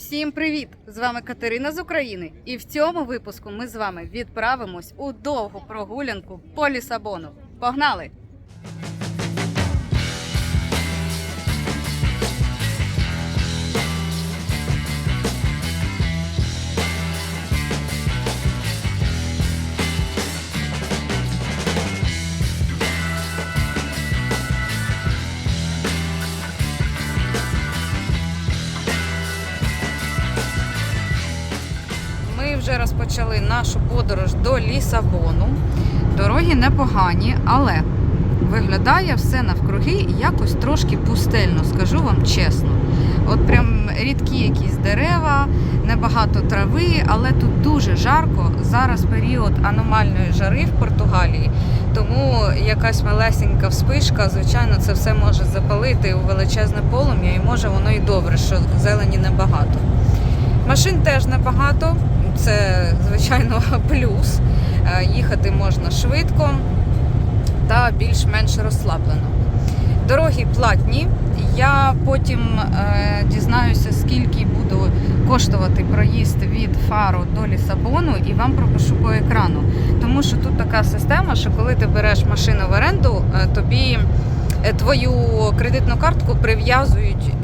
Всім привіт! З вами Катерина з України, і в цьому випуску ми з вами відправимось у довгу прогулянку по Лісабону. Погнали! Розпочали нашу подорож до Лісабону. Дороги непогані, але виглядає все навкруги якось трошки пустельно, скажу вам чесно. От прям рідкі якісь дерева, небагато трави, але тут дуже жарко. Зараз період аномальної жари в Португалії, тому якась малесенька вспишка, звичайно, це все може запалити у величезне полум'я, і може воно і добре, що зелені небагато. Машин теж небагато, це звичайно плюс. Е, Їхати можна швидко та більш-менш розслаблено. Дороги платні. Я потім е, дізнаюся, скільки буде коштувати проїзд від Фаро до Лісабону, і вам пропишу по екрану. Тому що тут така система, що коли ти береш машину в оренду, е, тобі твою кредитну картку прив'язують.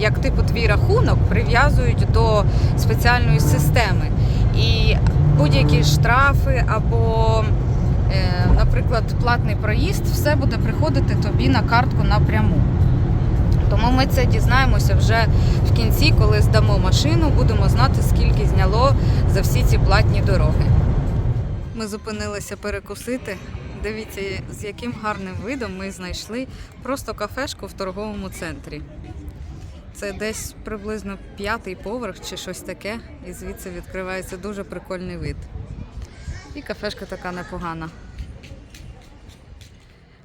Як типу твій рахунок прив'язують до спеціальної системи. І будь-які штрафи або, е, наприклад, платний проїзд, все буде приходити тобі на картку напряму. Тому ми це дізнаємося вже в кінці, коли здамо машину, будемо знати, скільки зняло за всі ці платні дороги. Ми зупинилися перекусити. Дивіться, з яким гарним видом ми знайшли просто кафешку в торговому центрі. Це десь приблизно п'ятий поверх чи щось таке, і звідси відкривається дуже прикольний вид. І кафешка така непогана.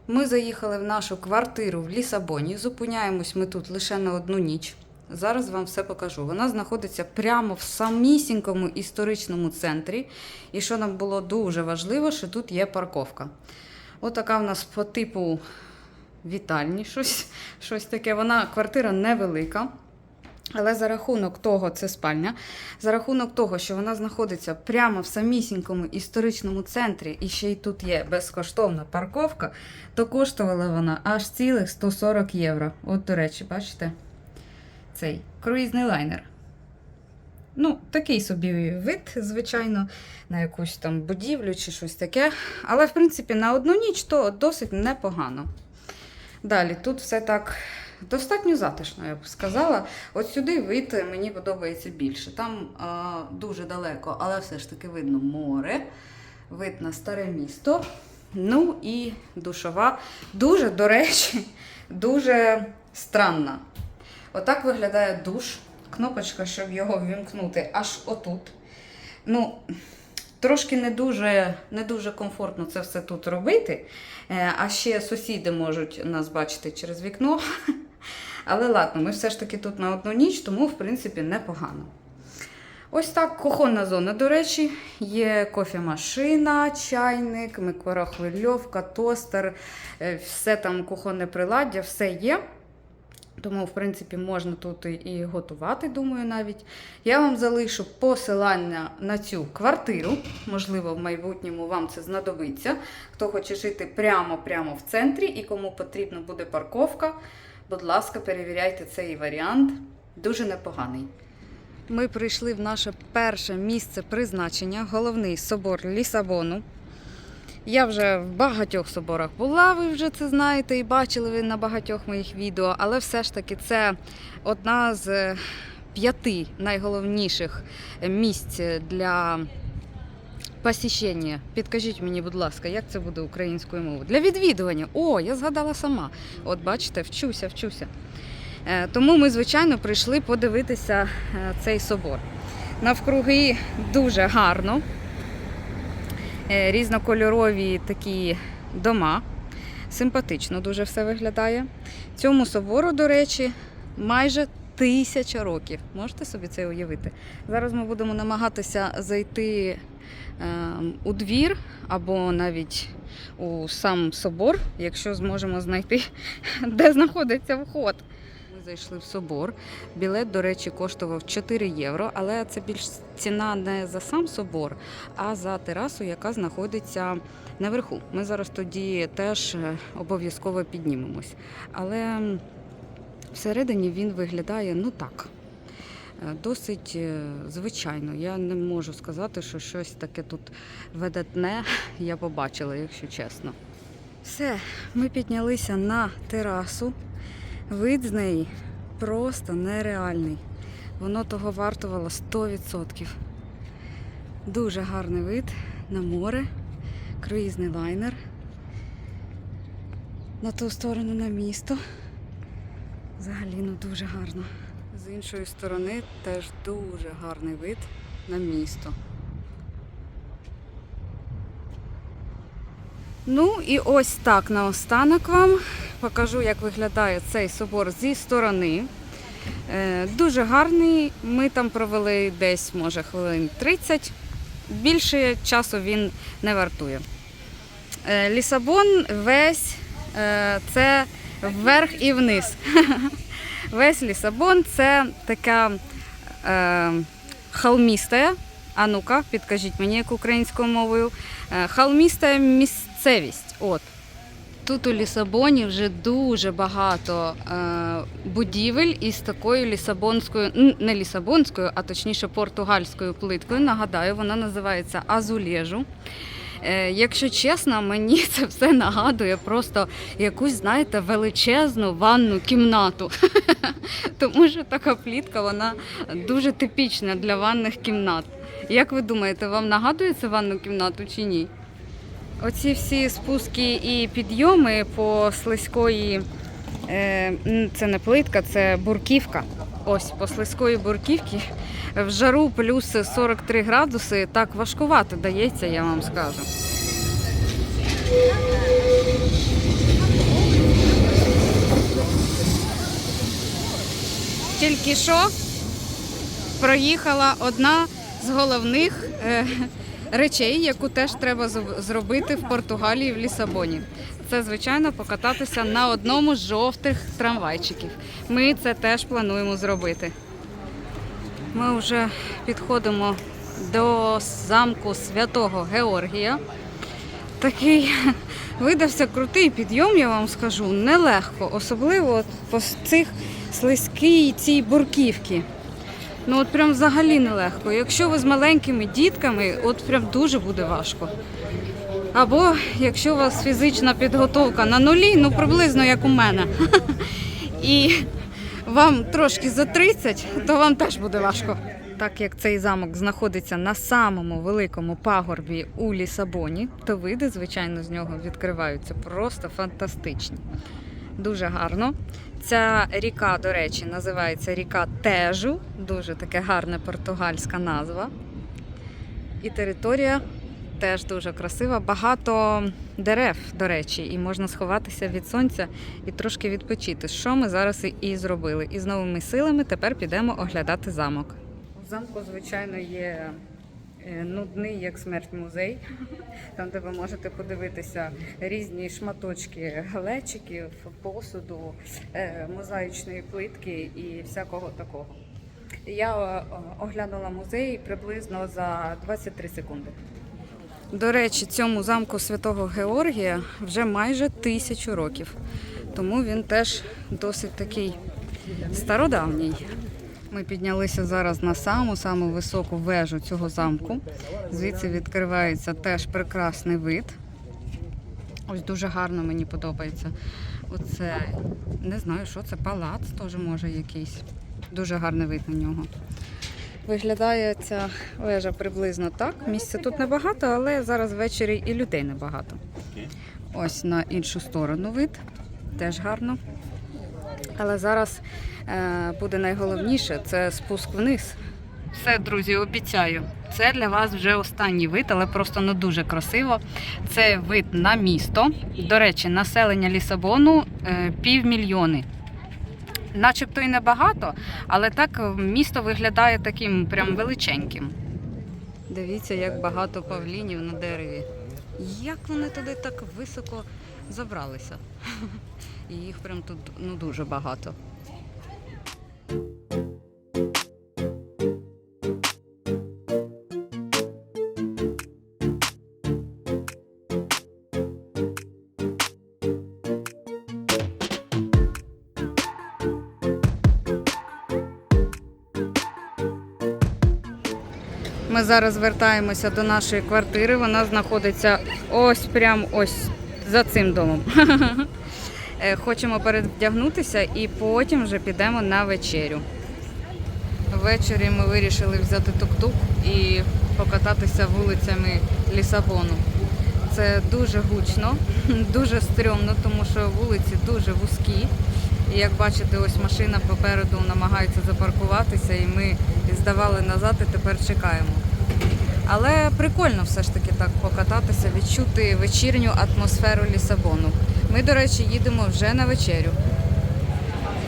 Ми заїхали в нашу квартиру в Лісабоні. Зупиняємось ми тут лише на одну ніч. Зараз вам все покажу. Вона знаходиться прямо в самісінькому історичному центрі. І що нам було дуже важливо, що тут є парковка. Отака в нас по типу вітальні, щось, щось таке. Вона квартира невелика. Але за рахунок того, це спальня, за рахунок того, що вона знаходиться прямо в самісінькому історичному центрі, і ще й тут є безкоштовна парковка, то коштувала вона аж цілих 140 євро. От, до речі, бачите? Цей круїзний лайнер. Ну, такий собі вид, звичайно, на якусь там будівлю чи щось таке. Але, в принципі, на одну ніч то досить непогано. Далі, тут все так достатньо затишно, я б сказала. От сюди вид мені подобається більше. Там а, дуже далеко, але все ж таки видно море, вид на старе місто. Ну і душова. Дуже, до речі, дуже странна. Отак виглядає душ. Кнопочка, щоб його ввімкнути, аж отут. Ну, трошки не дуже, не дуже комфортно це все тут робити. Е, А ще сусіди можуть нас бачити через вікно. Але ладно, ми все ж таки тут на одну ніч, тому, в принципі, непогано. Ось так, кухонна зона, до речі, є кофемашина, чайник, микрохвильовка, тостер, е, все там кухонне приладдя, все є. Тому, в принципі, можна тут і- готувати, думаю, навіть. Я вам залишу посилання на цю квартиру. Можливо, в майбутньому вам це знадобиться. Хто хоче жити прямо-прямо в центрі і кому потрібна буде парковка, будь ласка, перевіряйте цей варіант. Дуже непоганий. Ми прийшли в наше перше місце призначення, головний собор Лісабону. Я вже в багатьох соборах була, ви вже це знаєте і бачили ви на багатьох моїх відео, але все ж таки це одна з е, п'яти найголовніших місць для посіщення. Підкажіть мені, будь ласка, як це буде українською мовою? Для відвідування. О, я згадала сама. От бачите, вчуся, вчуся. Е, Тому ми, звичайно, прийшли подивитися е, цей собор. Навкруги дуже гарно. Е, різнокольорові такі дома. Симпатично дуже все виглядає. Цьому собору, до речі, майже тисяча років. Можете собі це уявити? Зараз ми будемо намагатися зайти е, у двір або навіть у сам собор, якщо зможемо знайти, де знаходиться вход. Зайшли в собор. Білет, до речі, коштував 4 євро, але це більш ціна не за сам собор, а за терасу, яка знаходиться наверху. Ми зараз тоді теж е, обов'язково піднімемось. Але всередині він виглядає ну так. е, Досить е, звичайно. Я не можу сказати, що щось таке тут видатне я побачила, якщо чесно. Все, ми піднялися на терасу. Вид з неї просто нереальний. Воно того вартувало 100%. Дуже гарний вид на море, круїзний лайнер. На ту сторону на місто. Взагалі ну дуже гарно. З іншої сторони теж дуже гарний вид на місто. Ну і ось так наостанок вам покажу, як виглядає цей собор зі сторони. Е, Дуже гарний. Ми там провели десь, може, хвилин 30. Більше часу він не вартує. Е, Лісабон весь е, це вверх і вниз. Весь Лісабон це така е, холміста. А підкажіть мені, як українською мовою. Холміста місцевість. От. Тут у Лісабоні вже дуже багато е, будівель із такою лісабонською, не лісабонською, а точніше португальською плиткою. Нагадаю, вона називається Азулежу. Е, якщо чесно, мені це все нагадує просто якусь, знаєте, величезну ванну кімнату. Тому що така плітка вона дуже типічна для ванних кімнат. Як ви думаєте, вам нагадує це ванну кімнату чи ні? Оці всі спуски і підйоми по слизької, е, це не плитка, це бурківка. Ось по слизької бурківки в жару плюс 43 градуси так важкувато дається, я вам скажу. Тільки що проїхала одна з головних е, речей, яку теж треба зробити в Португалії в Лісабоні. Це, звичайно, покататися на одному з жовтих трамвайчиків. Ми це теж плануємо зробити. Ми вже підходимо до замку святого Георгія. Такий видався крутий підйом, я вам скажу, нелегко, особливо от по цих слизькій цій бурківці. Ну от прям взагалі нелегко. Якщо ви з маленькими дітками, от прям дуже буде важко. Або якщо у вас фізична підготовка на нулі, ну приблизно як у мене. І вам трошки за 30, то вам теж буде важко. Так як цей замок знаходиться на самому великому пагорбі у Лісабоні, то види, звичайно, з нього відкриваються просто фантастичні. Дуже гарно. Ця ріка, до речі, називається ріка Тежу. Дуже таке гарна португальська назва. І територія теж дуже красива. Багато дерев, до речі, і можна сховатися від сонця і трошки відпочити. Що ми зараз і- зробили. І з новими силами тепер підемо оглядати замок. У замку, звичайно, є нудний як смерть музей, там, де ви можете подивитися різні шматочки глечиків, посуду, е, мозаїчної плитки і всякого такого. Я е, оглянула музей приблизно за 23 секунди. До речі, цьому замку святого Георгія вже майже тисячу років, тому він теж досить такий стародавній. Ми піднялися зараз на саму саму високу вежу цього замку. Звідси відкривається теж прекрасний вид. Ось дуже гарно мені подобається. Оце не знаю, що це палац, теж може якийсь. Дуже гарний вид на нього. Виглядає ця вежа приблизно так. Місця тут небагато, але зараз ввечері і людей небагато. Ось на іншу сторону вид. Теж гарно. Але зараз е, буде найголовніше це спуск вниз. Все, друзі, обіцяю. Це для вас вже останній вид, але просто не дуже красиво. Це вид на місто. До речі, населення Лісабону е, півмільйони. Начебто і небагато, але так місто виглядає таким прям величеньким. Дивіться, як багато павлінів на дереві. Як вони туди так високо забралися? І їх прям тут ну, дуже багато. Ми зараз звертаємося до нашої квартири. Вона знаходиться ось прямо ось за цим домом. Е, Хочемо перевдягнутися і потім вже підемо на вечерю. Ввечері ми вирішили взяти тук-тук і покататися вулицями Лісабону. Це дуже гучно, дуже стрьомно, тому що вулиці дуже вузькі. І як бачите, ось машина попереду намагається запаркуватися, і ми здавали назад і тепер чекаємо. Але прикольно все ж таки так покататися, відчути вечірню атмосферу Лісабону. Ми, до речі, їдемо вже на вечерю.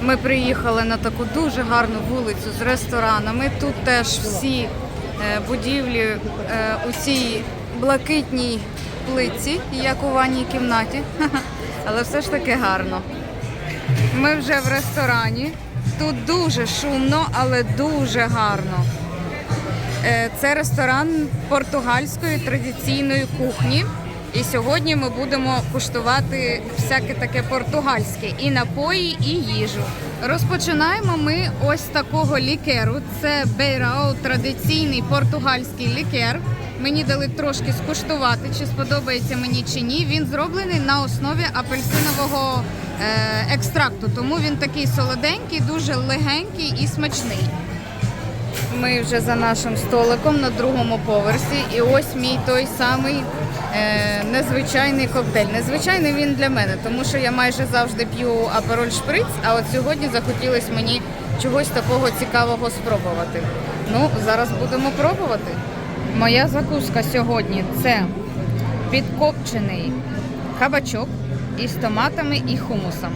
Ми приїхали на таку дуже гарну вулицю з ресторанами. Тут теж всі е, будівлі е, у цій блакитній плитці, як у ванній кімнаті. Але все ж таки гарно. Ми вже в ресторані. Тут дуже шумно, але дуже гарно. Е, Це ресторан португальської традиційної кухні. І сьогодні ми будемо куштувати всяке таке португальське і напої, і їжу. Розпочинаємо ми ось такого лікеру. Це бейрау, традиційний португальський лікер. Мені дали трошки скуштувати, чи сподобається мені чи ні. Він зроблений на основі апельсинового е, екстракту, тому він такий солоденький, дуже легенький і смачний. Ми вже за нашим столиком на другому поверсі, і ось мій той самий е, незвичайний коктейль. Незвичайний він для мене, тому що я майже завжди п'ю апероль шприц, а от сьогодні захотілося мені чогось такого цікавого спробувати. Ну, зараз будемо пробувати. Моя закуска сьогодні це підкопчений кабачок із томатами і хумусом,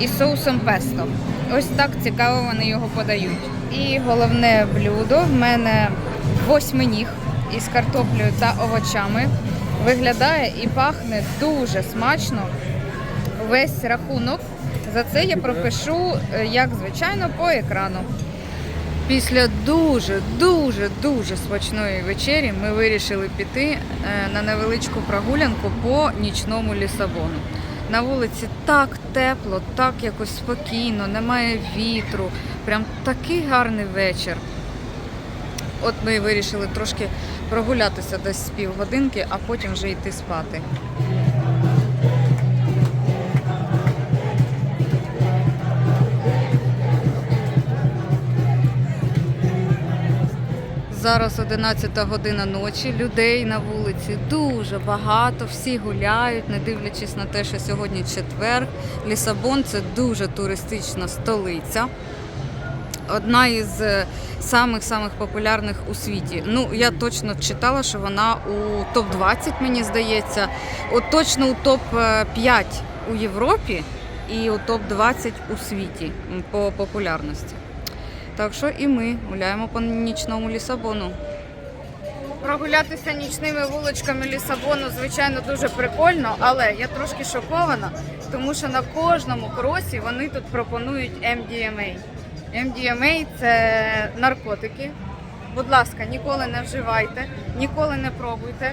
і соусом песто. Ось так цікаво вони його подають. І головне блюдо в мене восьминіг із картоплею та овочами. Виглядає і пахне дуже смачно. Весь рахунок за це я пропишу, е, як звичайно, по екрану. Після дуже, дуже, дуже смачної вечері ми вирішили піти е, на невеличку прогулянку по нічному Лісабону. На вулиці так тепло, так якось спокійно, немає вітру. Прям такий гарний вечір. От ми вирішили трошки прогулятися десь з півгодинки, а потім вже йти спати. Зараз 11 година ночі, людей на вулиці дуже багато, всі гуляють, не дивлячись на те, що сьогодні четвер. Лісабон це дуже туристична столиця. Одна із е, самих-самих популярних у світі. Ну, я точно читала, що вона у топ-20, мені здається, от точно у топ-5 у Європі і у топ-20 у світі по популярності. Так що і ми гуляємо по нічному Лісабону. Прогулятися нічними вуличками Лісабону, звичайно, дуже прикольно, але я трошки шокована, тому що на кожному кросі вони тут пропонують MDMA. MDMA – це наркотики. Будь ласка, ніколи не вживайте, ніколи не пробуйте.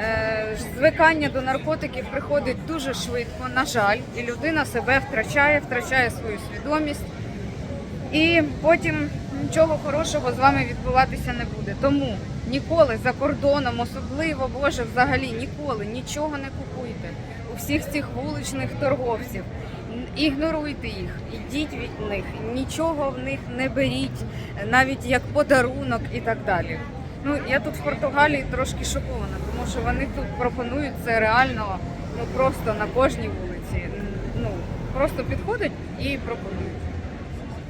Е, Звикання до наркотиків приходить дуже швидко, на жаль, і людина себе втрачає, втрачає свою свідомість. І потім нічого хорошого з вами відбуватися не буде. Тому ніколи за кордоном, особливо Боже, взагалі ніколи нічого не купуйте у всіх цих вуличних торговців. Ігноруйте їх, ідіть від них, нічого в них не беріть, навіть як подарунок і так далі. Ну я тут в Португалії трошки шокована, тому що вони тут пропонують це реально ну просто на кожній вулиці. Ну просто підходять і пропонують.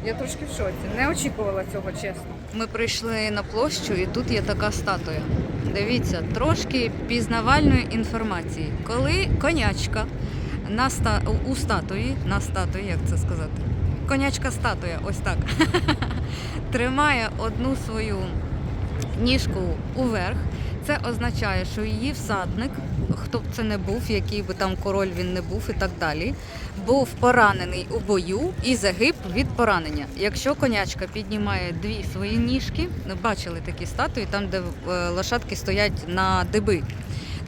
Я трошки в шоці. Не очікувала цього, чесно. Ми прийшли на площу, і тут є така статуя. Дивіться, трошки пізнавальної інформації. Коли конячка на ста... у статуї, на статуї, як це сказати? Конячка статуя, ось так. Тримає одну свою ніжку уверх. Це означає, що її всадник, хто б це не був, який би там король він не був і так далі, був поранений у бою і загиб від поранення. Якщо конячка піднімає дві свої ніжки, ну, бачили такі статуї, там де е, лошадки стоять на диби.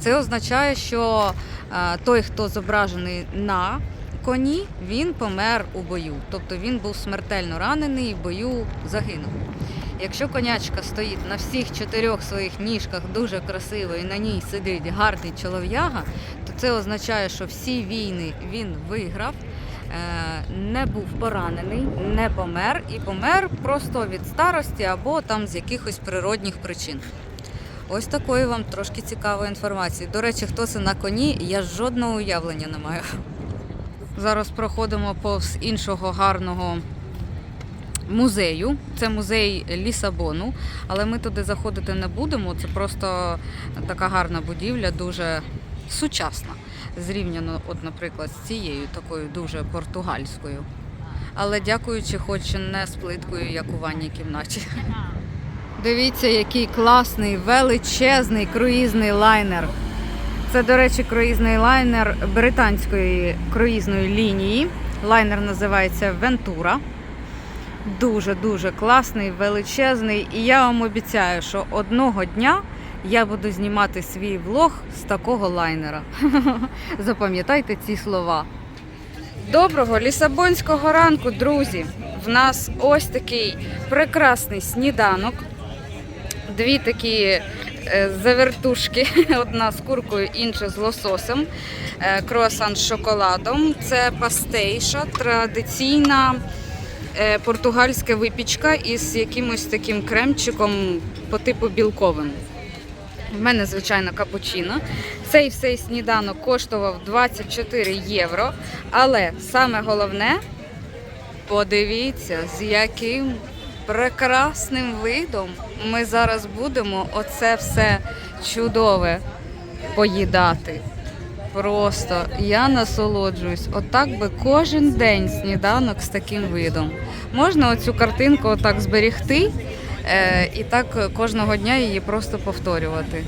Це означає, що е, той, хто зображений на коні, він помер у бою. Тобто він був смертельно ранений і в бою загинув. Якщо конячка стоїть на всіх чотирьох своїх ніжках дуже красиво і на ній сидить гарний чолов'яга, то це означає, що всі війни він виграв, е, не був поранений, не помер і помер просто від старості або там з якихось природних причин. Ось такої вам трошки цікавої інформації. До речі, хто це на коні, я жодного уявлення не маю. Зараз проходимо повз іншого гарного музею. Це музей Лісабону, але ми туди заходити не будемо. Це просто така гарна будівля, дуже сучасна. Зрівняно, от, наприклад, з цією такою дуже португальською. Але дякуючи, хоч не з плиткою, як у ванній кімнаті. Дивіться, який класний, величезний круїзний лайнер. Це, до речі, круїзний лайнер британської круїзної лінії. Лайнер називається Вентура. Дуже-дуже класний, величезний. І я вам обіцяю, що одного дня я буду знімати свій влог з такого лайнера. Запам'ятайте ці слова. Доброго лісабонського ранку, друзі! В нас ось такий прекрасний сніданок. Дві такі е, завертушки, одна з куркою, інша з лососем, е, круасан з шоколадом. Це пастейша, традиційна португальська випічка із якимось таким кремчиком по типу білковим. В мене, звичайно, капучино. Цей всей сніданок коштував 24 євро. Але саме головне, подивіться, з яким прекрасним видом ми зараз будемо оце все чудове поїдати. Просто я насолоджуюсь. Отак би кожен день сніданок з таким видом. Можна оцю картинку отак зберігти е, і так кожного дня її просто повторювати.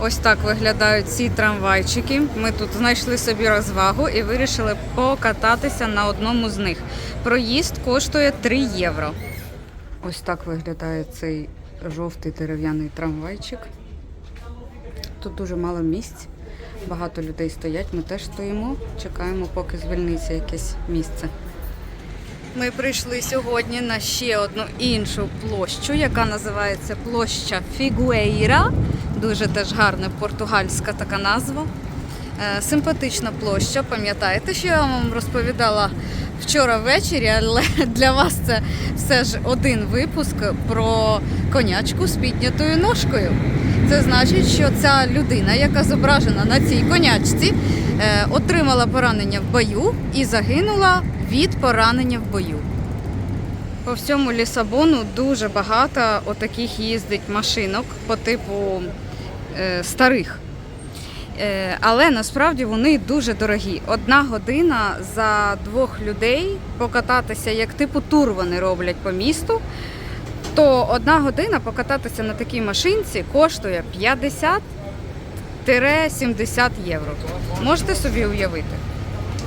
Ось так виглядають ці трамвайчики. Ми тут знайшли собі розвагу і вирішили покататися на одному з них. Проїзд коштує 3 євро. Ось так виглядає цей жовтий дерев'яний трамвайчик. Тут дуже мало місць, багато людей стоять. Ми теж стоїмо, чекаємо, поки звільниться якесь місце. Ми прийшли сьогодні на ще одну іншу площу, яка називається площа Фігуейра. Дуже теж гарна португальська така назва. Е, Симпатична площа. Пам'ятаєте, що я вам розповідала вчора ввечері, але для вас це все ж один випуск про конячку з піднятою ножкою. Це значить, що ця людина, яка зображена на цій конячці, е, отримала поранення в бою і загинула від поранення в бою. По всьому Лісабону дуже багато отаких їздить машинок по типу е, старих. Е, але насправді вони дуже дорогі. Одна година за двох людей покататися, як типу тур вони роблять по місту. То одна година покататися на такій машинці коштує 50-70 євро. Можете собі уявити?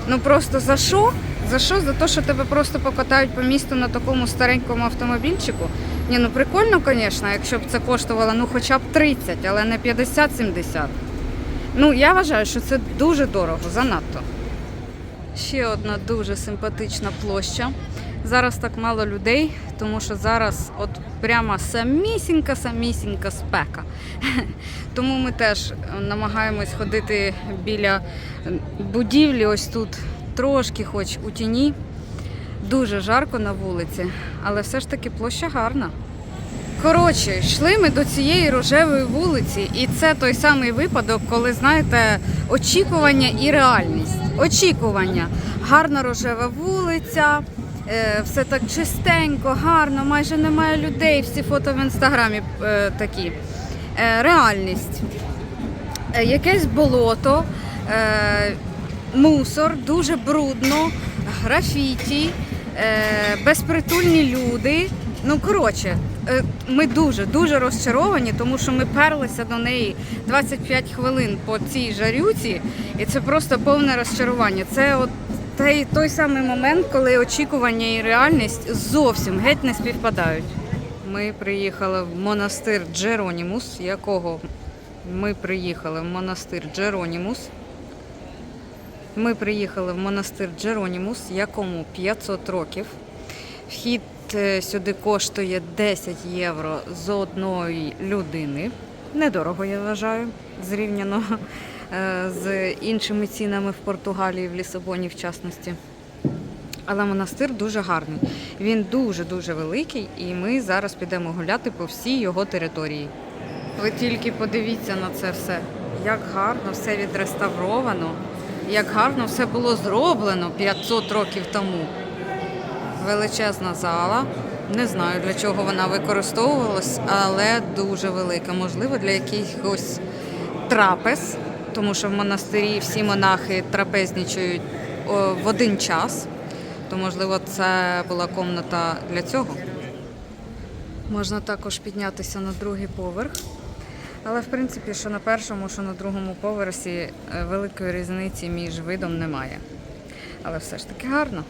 Ну просто за що? За що? За те, що тебе просто покатають по місту на такому старенькому автомобільчику? Ні, ну прикольно, звісно, якщо б це коштувало ну хоча б 30, але не 50-70. Ну, я вважаю, що це дуже дорого, занадто. Ще одна дуже симпатична площа. Зараз так мало людей, тому що зараз от прямо самісінька, самісінька спека. Тому ми теж намагаємось ходити біля будівлі, ось тут трошки, хоч у тіні. Дуже жарко на вулиці, але все ж таки площа гарна. Коротше, йшли ми до цієї рожевої вулиці, і це той самий випадок, коли знаєте, очікування і реальність. Очікування. Гарна рожева вулиця, е, все так чистенько, гарно, майже немає людей, всі фото в інстаграмі е, такі. Е, реальність. Е, якесь болото, е, мусор, дуже брудно, графіті, е, безпритульні люди Ну, коротше, е, ми дуже дуже розчаровані, тому що ми перлися до неї 25 хвилин по цій жарюці, і це просто повне розчарування. Це от той, той самий момент, коли очікування і реальність зовсім геть не співпадають. Ми приїхали в монастир Джеронімус, якого ми приїхали в монастир Джеронімус. Ми приїхали в монастир Джеронімус, якому 500 років. Вхід е, сюди коштує 10 євро з одної людини. Недорого, я вважаю, зрівняно з іншими цінами в Португалії, в Лісабоні, в частності. Але монастир дуже гарний. Він дуже-дуже великий, і ми зараз підемо гуляти по всій його території. Ви тільки подивіться на це все. Як гарно все відреставровано, як гарно все було зроблено 500 років тому. Величезна зала. Не знаю для чого вона використовувалась, але дуже велика. Можливо, для якихось трапез, тому що в монастирі всі монахи трапезничають о, в один час. То, можливо, це була комната для цього. Можна також піднятися на другий поверх. Але в принципі, що на першому, що на другому поверсі е, великої різниці між видом немає. Але все ж таки гарно.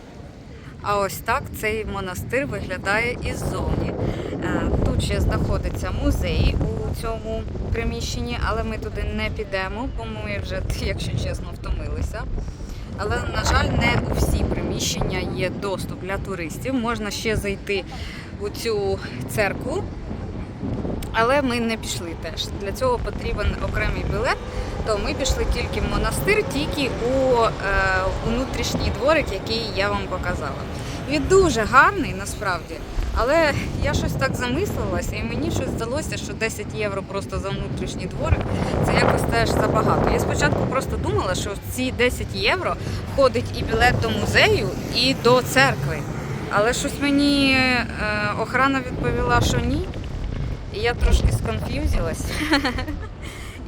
А ось так цей монастир виглядає іззовні. Е, Тут ще знаходиться музей у цьому приміщенні, але ми туди не підемо, бо ми вже, якщо чесно, втомилися. Але, на жаль, не у всі приміщення є доступ для туристів. Можна ще зайти у цю церкву, але ми не пішли теж. Для цього потрібен окремий білет. То ми пішли тільки в монастир, тільки у е, внутрішній дворик, який я вам показала. Він дуже гарний насправді, але я щось так замислилася, і мені щось здалося, що 10 євро просто за внутрішній дворик це якось теж забагато. Я спочатку просто думала, що в ці 10 євро входить і білет до музею, і до церкви. Але щось мені е, охрана відповіла, що ні. І я трошки сконф'юзилась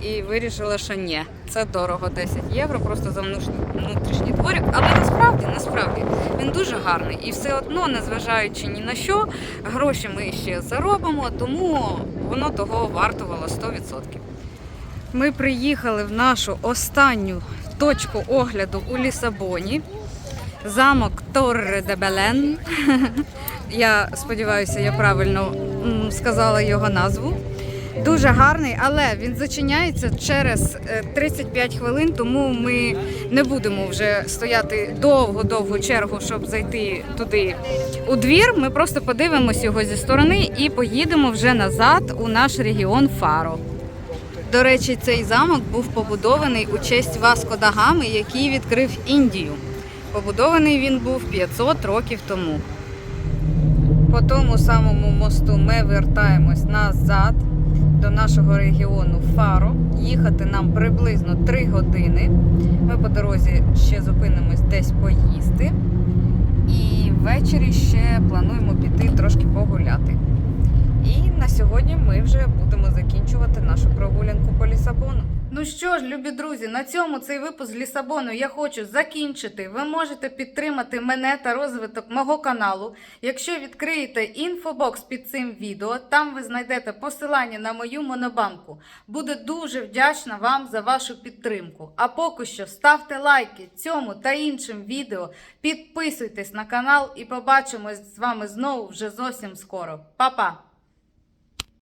і вирішила, що ні, це дорого 10 євро, просто за внутрішній дворик. Але насправді, насправді, він дуже гарний. І все одно, незважаючи ні на що, гроші ми ще заробимо, тому воно того вартувало 100%. Ми приїхали в нашу останню точку огляду у Лісабоні. Замок Торре де Белен. Я сподіваюся, я правильно сказала його назву. Дуже гарний, але він зачиняється через е, 35 хвилин, тому ми не будемо вже стояти довго-довгу чергу, щоб зайти туди у двір. Ми просто подивимось його зі сторони і поїдемо вже назад у наш регіон Фаро. До речі, цей замок був побудований у честь Васко да Гами, який відкрив Індію. Побудований він був 500 років тому. По тому самому мосту ми вертаємось назад до нашого регіону Фаро. Їхати нам приблизно 3 години. Ми по дорозі ще зупинимось десь поїсти. І ввечері ще плануємо піти трошки погуляти. На сьогодні ми вже будемо закінчувати нашу прогулянку по Лісабону. Ну що ж, любі друзі, на цьому цей випуск з Лісабону я хочу закінчити. Ви можете підтримати мене та розвиток мого каналу. Якщо відкриєте інфобокс під цим відео, там ви знайдете посилання на мою монобанку. Буду дуже вдячна вам за вашу підтримку. А поки що ставте лайки цьому та іншим відео, підписуйтесь на канал і побачимось з вами знову вже зовсім скоро. Па-па!